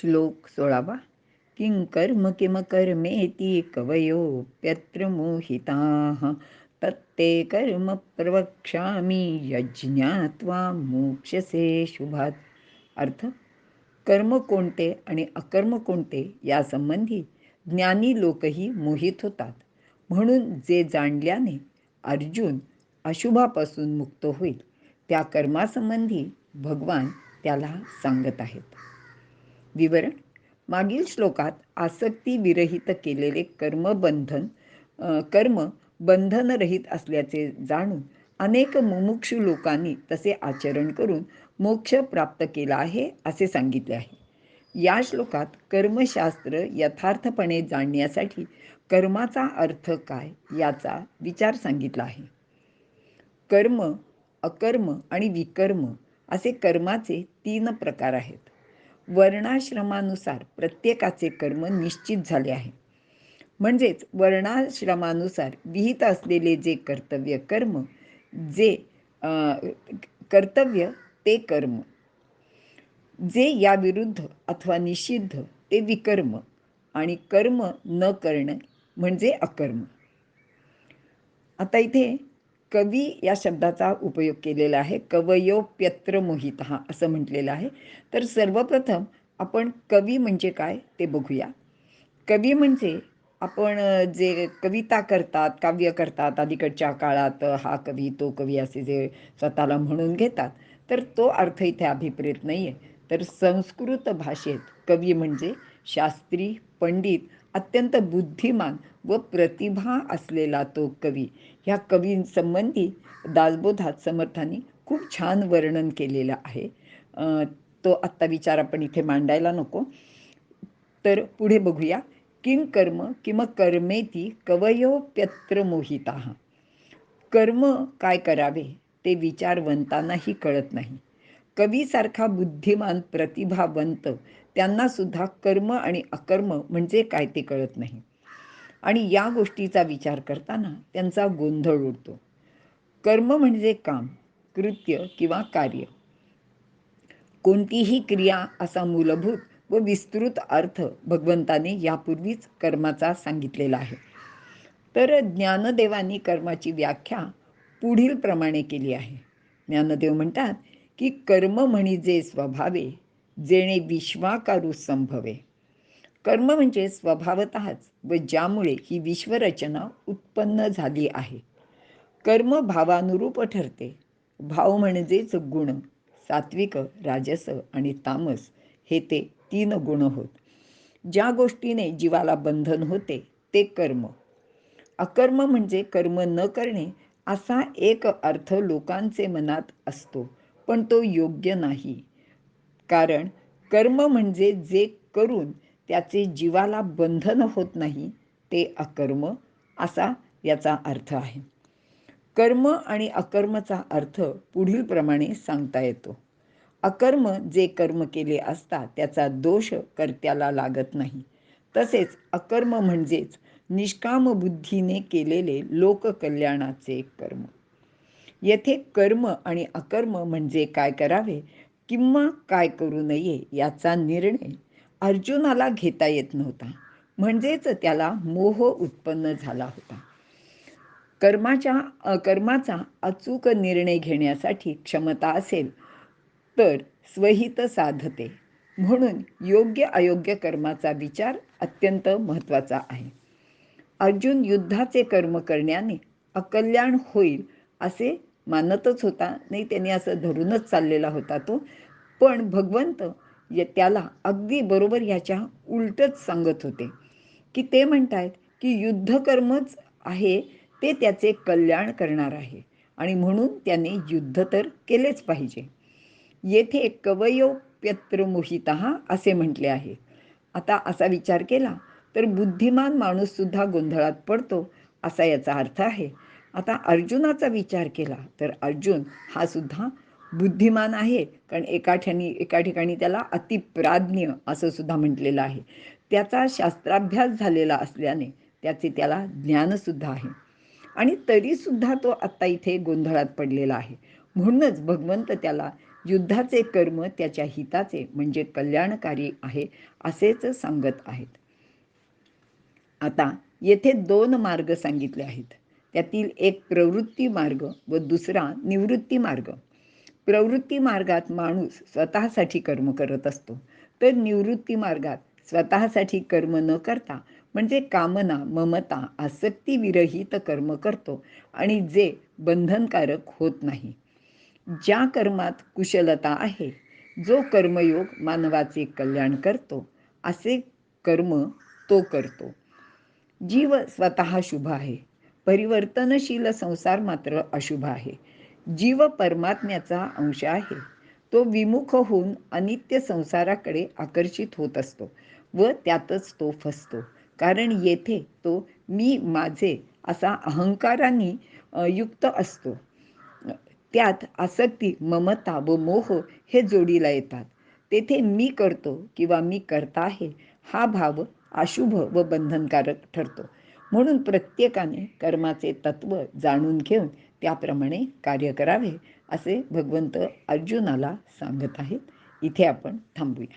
श्लोक सोळावा. किं कर्म किम कर्मेति कवयोऽप्यत्र मोहिताः. तत्ते कर्म प्रवक्ष्यामी यज्ञात्वा मोक्षसे शुभात. अर्थ कर्म कोणते आणि अकर्म कोणते यासंबंधी ज्ञानी लोकही मोहित होतात. म्हणून जे जाणल्याने अर्जुन अशुभापासून मुक्त होईल त्या कर्मासंबंधी भगवान त्याला सांगत आहेत. विवरण. मागील श्लोकात आसक्ती विरहित केलेले कर्मबंधन कर्म बंधनरहित असल्याचे जाणून अनेक मुमुक्षु लोकांनी तसे आचरण करून मोक्ष प्राप्त केला आहे असे सांगितले आहे. या श्लोकात कर्मशास्त्र यथार्थपणे जाणण्यासाठी कर्माचा अर्थ काय याचा विचार सांगितला आहे. कर्म अकर्म आणि विकर्म असे कर्माचे तीन प्रकार आहेत. वर्णाश्रमानुसार प्रत्येकाचे कर्म निश्चित झाले आहे. म्हणजेच वर्णाश्रमानुसार विहित असलेले जे कर्तव्य कर्म जे कर्तव्य ते कर्म. जे याविरुद्ध अथवा निषिद्ध ते विकर्म आणि कर्म न करणं म्हणजे अकर्म. आता इथे कवी या शब्दाचा उपयोग केलेला आहे. कवयोप्यत्र मोहित हा असं म्हटलेलं आहे. तर सर्वप्रथम आपण कवी म्हणजे काय ते बघूया. कवी म्हणजे आपण जे कविता करतात काव्य करतात अलीकडच्या काळात हा कवी तो कवी असे जे स्वतःला म्हणून घेतात तर तो अर्थ इथे अभिप्रेत नाही आहे तर संस्कृत भाषेत कवी म्हणजे शास्त्री पंडित अत्यंत बुद्धिमान व प्रतिभा असलेला तो कवी. ह्या कवींसंबंधी दासबोधात समर्थांनी खूप छान वर्णन केलेलं आहे. तो आत्ता विचार आपण इथे मांडायला नको. तर पुढे बघूया. किं कर्म किंवा कर्मेती कवयोप्यत्र मोहिता. कर्म काय करावे? ते विचारवंतांनाही कळत नाही. कवीसारखा बुद्धिमान प्रतिभावंत त्यांना सुद्धा कर्म आणि अकर्म म्हणजे काय ते कळत नाही. आणि या गोष्टीचा विचार करताना त्यांचा गोंधळ उडतो. कर्म म्हणजे काम कृत्य किंवा कार्य. कोणतीही क्रिया असा मूलभूत व विस्तृत अर्थ भगवंताने यापूर्वीच कर्माचा सांगितलेला आहे. तर ज्ञानदेवांनी कर्माची व्याख्या पुढील प्रमाणे केली आहे. ज्ञानदेव म्हणतात की कर्म म्हणजे स्वभावे जेणे विश्वाकारू संभवे. कर्म म्हणजे स्वभावतःच व ज्यामुळे ही विश्वरचना उत्पन्न झाली आहे. कर्म भावानुरूप ठरते. भाव म्हणजेच गुण सात्विक राजस आणि तामस हे ते तीन गुण होत. ज्या गोष्टीने जीवाला बंधन होते ते कर्म. अकर्म म्हणजे कर्म न करणे असा एक अर्थ लोकांचे मनात असतो. पण तो योग्य नाही. कारण कर्म म्हणजे जे करून त्याचे जीवाला बंधन होत नाही ते अकर्म असा याचा अर्थ आहे. कर्म आणि अकर्मचा अर्थ पुढील प्रमाणे सांगता येतो. अकर्म जे कर्म केले असता त्याचा दोष कर्त्याला लागत नाही. तसेच अकर्म म्हणजेच निष्काम बुद्धीने केलेले लोककल्याणाचे कर्म. येथे कर्म आणि अकर्म म्हणजे काय करावे किंवा काय करू नये याचा निर्णय अर्जुनाला घेता येत नव्हता. म्हणजेच त्याला मोह उत्पन्न झाला होता. कर्माच्या कर्माचा अचूक निर्णय घेण्यासाठी क्षमता असेल तर स्वहित साधते. म्हणून योग्य अयोग्य कर्माचा विचार अत्यंत महत्त्वाचा आहे. अर्जुन युद्धाचे कर्म करण्याने अकल्याण होईल असे मानतच होता. नाही त्यांनी असं धरूनच चाललेला होता तो. पण भगवंत त्याला अगदी बरोबर याच्या उलटच सांगत होते. की ते म्हणतायत की युद्धकर्मच आहे ते त्याचे कल्याण करणार आहे. आणि म्हणून त्याने युद्ध तर केलेच पाहिजे. येथे कवयोप्यत्र मोहिता असे म्हटले आहे. आता असा विचार केला तर बुद्धिमान माणूससुद्धा गोंधळात पडतो असा याचा अर्थ आहे. आता अर्जुनाचा विचार केला तर अर्जुन हा सुद्धा बुद्धिमान आहे. कारण एका ठिकाणी एका ठिकाणी त्याला अतिप्राज्ञ असं सुद्धा म्हटलेलं आहे. त्याचा शास्त्राभ्यास झालेला असल्याने त्याचे त्याला ज्ञानसुद्धा आहे. आणि तरीसुद्धा तो आत्ता इथे गोंधळात पडलेला आहे. म्हणूनच भगवंत त्याला युद्धाचे कर्म त्याच्या हिताचे म्हणजे कल्याणकारी आहे असेच सांगत आहेत. आता येथे दोन मार्ग सांगितले आहेत. त्यातील एक प्रवृत्ती मार्ग व दुसरा निवृत्ती मार्ग. प्रवृत्ती मार्गात माणूस स्वतःसाठी कर्म करत असतो. तर निवृत्ती मार्गात स्वतःसाठी कर्म न करता म्हणजे कामना ममता आसक्तीविरहित कर्म करतो आणि जे बंधनकारक होत नाही. ज्या कर्मात कुशलता आहे जो कर्मयोग मानवाचे कल्याण करतो असे कर्म तो करतो. जीव स्वतः शुभ आहे. परिवर्तनशील संसार मात्र अशुभ आहे. जीव परमात्म्याचा अंश आहे. तो विमुख होऊन अनित्य संसाराकडे आकर्षित होत असतो व त्यातच तो फसतो. कारण येथे तो मी माझे असा अहंकाराने युक्त असतो. त्यात आसक्ती ममता व मोह हे जोडीला येतात. तेथे मी करतो किंवा मी करता आहे हा भाव अशुभ व बंधनकारक ठरतो. म्हणून प्रत्येकाने कर्माचे तत्व जाणून घेऊन त्याप्रमाणे कार्य करावे असे भगवंत अर्जुनाला सांगत आहेत. इथे आपण थांबूया.